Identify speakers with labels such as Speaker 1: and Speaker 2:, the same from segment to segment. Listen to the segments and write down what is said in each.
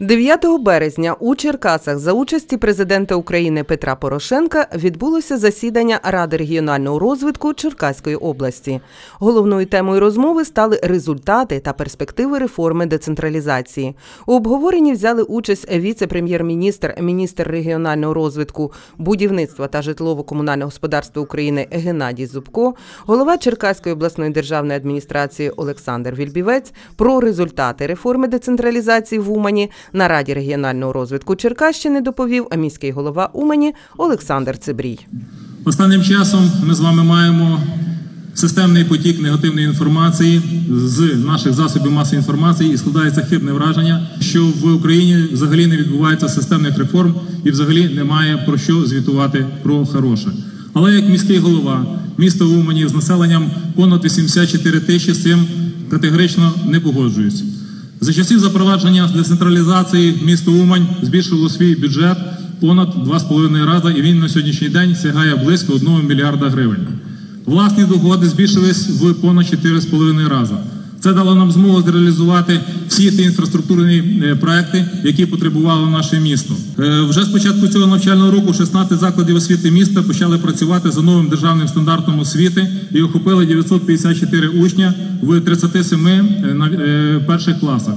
Speaker 1: 9 березня у Черкасах за участі президента України Петра Порошенка відбулося засідання Ради регіонального розвитку Черкаської області. Головною темою розмови стали результати та перспективи реформи децентралізації. У обговоренні взяли участь віце-прем'єр-міністр, міністр регіонального розвитку, будівництва та житлово-комунального господарства України Геннадій Зубко, голова Черкаської обласної державної адміністрації Олександр Вільбівець про результати реформи децентралізації в Умані на Раді регіонального розвитку Черкащини доповів міський голова Умані Олександр Цибрій.
Speaker 2: Останнім часом ми з вами маємо системний потік негативної інформації з наших засобів масової інформації і складається хибне враження, що в Україні взагалі не відбувається системних реформ і взагалі немає про що звітувати про хороше. Але як міський голова міста Умані з населенням понад 84 тисячі з цим категорично не погоджуюся. За часів запровадження децентралізації місто Умань збільшило свій бюджет понад 2,5 рази, і він на сьогоднішній день сягає близько 1 мільярда гривень. Власні доходи збільшились в понад 4,5 рази. Це дало нам змогу зреалізувати всі ті інфраструктурні е, проекти, які потребувало наше місто. Е, Вже з початку цього навчального року 16 закладів освіти міста почали працювати за новим державним стандартом освіти і охопили 954 учня в 37 е, перших класах.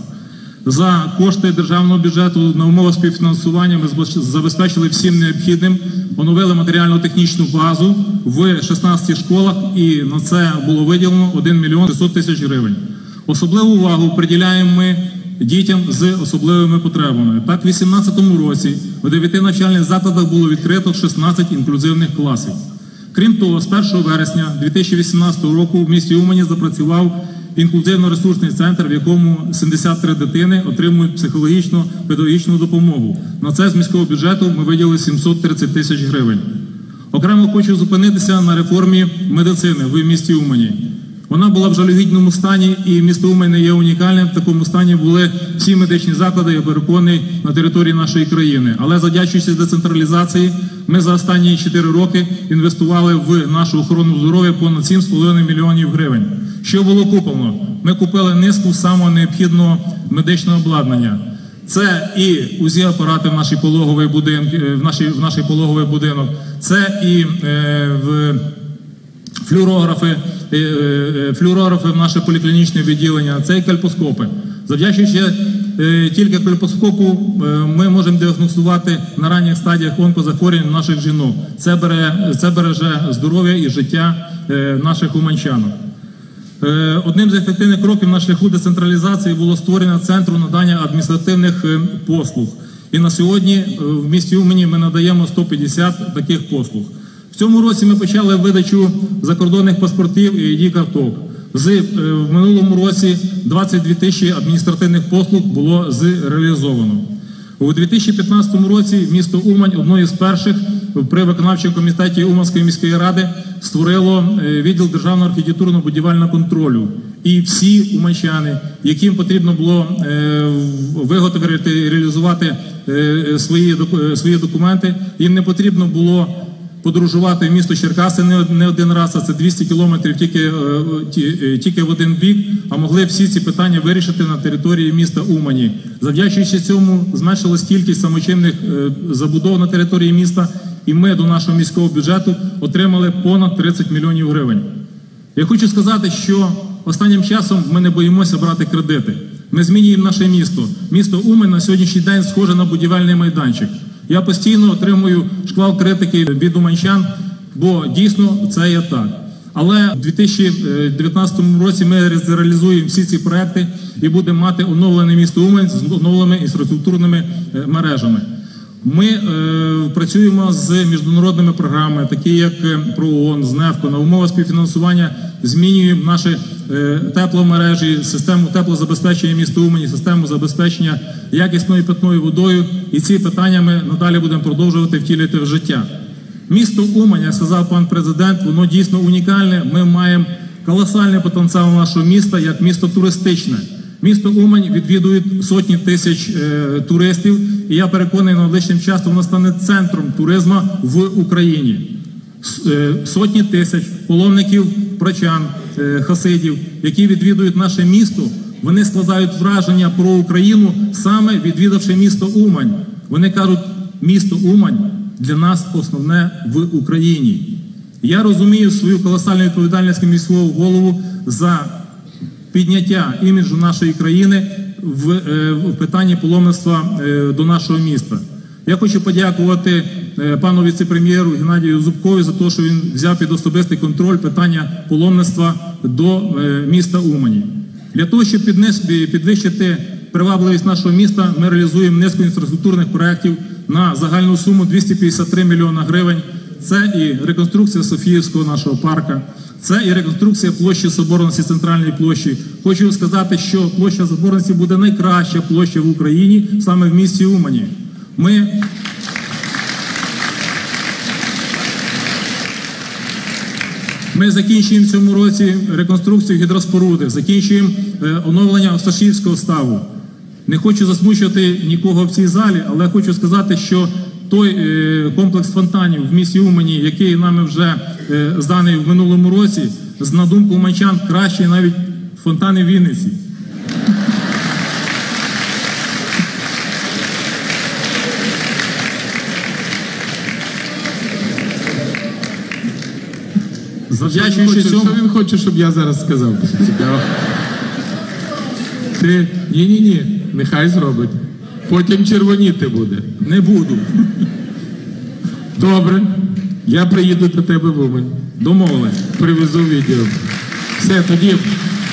Speaker 2: За кошти державного бюджету на умовах співфінансування ми забезпечили всім необхідним, оновили матеріально-технічну базу в 16 школах, і на це було виділено 1 мільйон 600 тисяч гривень. Особливу увагу приділяємо ми дітям з особливими потребами. Так, у 2018 році у 9 навчальних закладах було відкрито 16 інклюзивних класів. Крім того, з 1 вересня 2018 року в місті Умані запрацював інклюзивно-ресурсний центр, в якому 73 дитини отримують психологічну педагогічну допомогу. На це з міського бюджету ми виділили 730 тисяч гривень. Окремо хочу зупинитися на реформі медицини в місті Умані. Вона була в жалюгідному стані, і місто Умань є унікальним. В такому стані були всі медичні заклади, я переконаний, на території нашої країни. Але завдячуючи децентралізації, ми за останні 4 роки інвестували в нашу охорону здоров'я понад 7,5 мільйонів гривень. Що було куплено? Ми купили низку самого необхідного медичного обладнання. Це і УЗІ апарати в нашій пологовий будинок, в нашій в нашій пологовий будинок. Це і е, в флюорографи, е, е, флюорографи в наше поліклінічне відділення, це кальпоскопи. Завдячуючи е, тільки кальпоскопу, е, ми можемо діагностувати на ранніх стадіях онкозахворювань наших жінок. Це бере це береже здоров'я і життя е, наших уманчанок. Е, Одним з ефективних кроків на шляху децентралізації було створення центру надання адміністративних е, послуг. І на сьогодні е, в місті Умані ми надаємо 150 таких послуг. В цьому році ми почали видачу закордонних паспортів і id карток. Е, в минулому році 22 тисячі адміністративних послуг було зреалізовано. У 2015 році місто Умань одною з перших при виконавчому комітеті Уманської міської ради створило е, відділ державного архітектурно-будівельного контролю. І всі уманчани, яким потрібно було е, виготовити реалізувати свої документи, їм не потрібно було подорожувати в місто Черкаси не один раз, а це 200 кілометрів тільки, е, е, тільки в один бік, а могли всі ці питання вирішити на території міста Умані. Завдячуючи цьому, зменшилась кількість самочинних е, забудов на території міста, і ми до нашого міського бюджету отримали понад 30 мільйонів гривень. Я хочу сказати, що останнім часом ми не боїмося брати кредити. Ми змінюємо наше місто. Місто Умань на сьогоднішній день схоже на будівельний майданчик. Я постійно отримую шквал критики від уманчан, бо дійсно це є так. Але в 2019 році ми реалізуємо всі ці проекти і будемо мати оновлене місто Умань з оновленими інфраструктурними е, мережами. Ми е, працюємо з міжнародними програмами, такі як е, ПРООН, з НЕФКО, на умовах співфінансування змінюємо наші тепломережі, систему теплозабезпечення міста Умані, систему забезпечення якісною питною водою. І ці питання ми надалі будемо продовжувати втілювати в життя. Місто Умань, як сказав пан президент, воно дійсно унікальне. Ми маємо колосальний потенціал нашого міста як місто туристичне. Місто Умань відвідують сотні тисяч е, туристів, і я переконаний, найближчим часом воно стане центром туризму в Україні. С- е, Сотні тисяч паломників, прочан, е, хасидів, які відвідують наше місто, Вони складають враження про Україну саме відвідавши місто Умань. Вони кажуть, місто Умань для нас основне в Україні. Я розумію свою колосальну відповідальність міського голову за підняття іміджу нашої країни в, е, питанні паломництва е, до нашого міста. Я хочу подякувати е, пану віце-прем'єру Геннадію Зубкові за те, що він взяв під особистий контроль питання паломництва до е, міста Умані. Для того, щоб підвищити привабливість нашого міста, ми реалізуємо низку інфраструктурних проєктів на загальну суму 253 мільйона гривень. Це і реконструкція Софіївського нашого парка, це і реконструкція площі Соборності центральної площі. Хочу сказати, що площа Соборності буде найкраща площа в Україні саме в місті Умані. Ми Ми закінчуємо в цьому році реконструкцію гідроспоруди, закінчуємо е, оновлення Осташівського ставу. Не хочу засмучувати нікого в цій залі, але хочу сказати, що той е, комплекс фонтанів в місті Умані, який нами вже е, зданий в минулому році, на думку уманчан, кращий навіть фонтани в Вінниці. Завдячуючи цьому,
Speaker 3: що він хоче, щоб я зараз сказав? Цікаво. Ти ні-ні ні, нехай зробить. Потім червоніти буде.
Speaker 2: не буду.
Speaker 3: Добре. Я приїду до тебе в Умань.
Speaker 2: Домовились.
Speaker 3: Привезу відео. Все, тоді,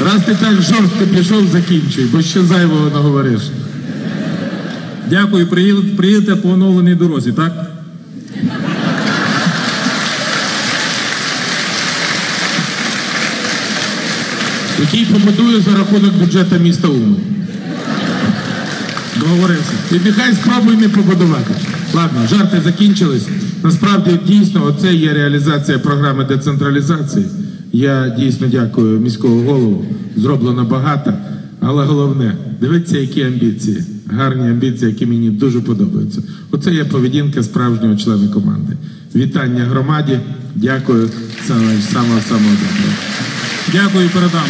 Speaker 3: раз ти так жорстко пішов, закінчуй, бо ще зайвого наговориш.
Speaker 2: Дякую, приїдете по оновленій дорозі, так?
Speaker 3: Який побудую за рахунок бюджету міста Умань.
Speaker 2: Договорився.
Speaker 3: І нехай спробуй не побудувати. Ладно, жарти закінчились. Насправді, дійсно, оце є реалізація програми децентралізації. Я дійсно дякую міського голову. Зроблено багато. Але головне, дивіться, які амбіції. Гарні амбіції, які мені дуже подобаються. Оце є поведінка справжнього члена команди. Вітання громаді. Дякую. Самого самого самого доброго.
Speaker 2: Дякую, передам.